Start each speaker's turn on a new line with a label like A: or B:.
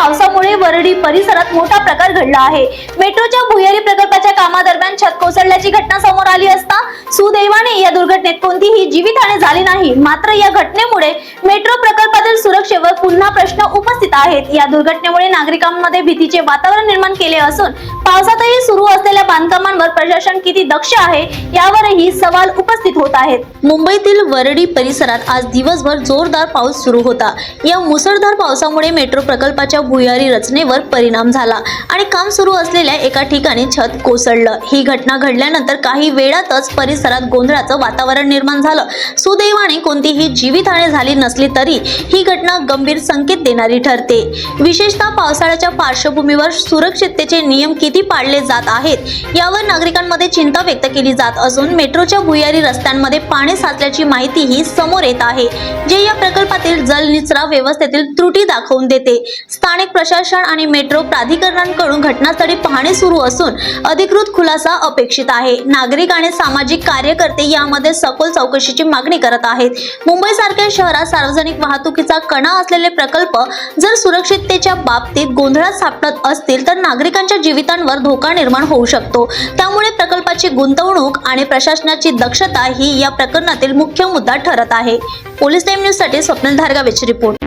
A: पावसामुळे वरडी परिसरात मोठा प्रकार घडला आहे. मेट्रोच्या भुयारी प्रकल्पाच्या कामादरम्यान छत कोसळल्याची घटना समोर आली असता सुदैवाने या दुर्घटनेत कोणतीही जीवितहानी झाली नाही. मात्र या घटनेमुळे मेट्रो प्रकल्पातील सुरक्षेवर पुन्हा प्रश्न उपस्थित आहेत. या दुर्घटनेमुळे नागरिकांमध्ये भीतीचे वातावरण निर्माण केले असून पावसातही सुरू असलेल्या बांधकामांवर प्रशासन किती दक्ष आहे यावरही सवाल उपस्थित होत आहेत. मुंबईतील वरडी परिसरात आज दिवसभर जोरदार पाऊस सुरू होता. या मुसळधार पावसामुळे मेट्रो प्रकल्पाच्या भुयारी रचनेवर परिणाम झाला आणि काम सुरू असलेल्या एका ठिकाणी छत कोसळलं. ही घटना घडल्यानंतर काही वेळातच परिसरात गोंधळाचं वातावरण निर्माण झालं. सुदैवाने कोणतीही जीवितहानी झाली नसली तरी ही घटना गंभीर संकेत देणारी ठरते. विशेषतः पावसाळ्याच्या पार्श्वभूमीवर सुरक्षिततेचे नियम किती पाळले जात आहेत यावर नागरिकांमध्ये चिंता व्यक्त केली जात असून मेट्रोच्या भुयारी रस्त्यांमध्ये पाणी साचल्याची माहितीही समोर येत आहे जे या प्रकल्पातील जलनिचरा व्यवस्थेतील त्रुटी दाखवून देते. स्थानिक प्रशासन आणि मेट्रो प्राधिकरणांकडून घटनास्थळी पाहणी सुरू असून अधिकृत खुलासा अपेक्षित आहे. नागरिक आणि सामाजिक कार्यकर्ते यामध्ये सखोल चौकशीची मागणी करत आहेत. मुंबई सारख्या शहरात सार्वजनिक वाहतुकीचा कणा असलेले प्रकल्प जर सुरक्षिततेच्या बाबतीत गोंधळात सापडत असतील तर नागरिकांच्या जीवितांवर धोका निर्माण होऊ शकतो. त्यामुळे प्रकल्पाची गुंतवणूक आणि प्रशासनाची दक्षता ही या प्रकरणातील मुख्य मुद्दा ठरत आहे. पोलीस टाइम न्यूजसाठी स्वप्नील धारगावेची रिपोर्ट.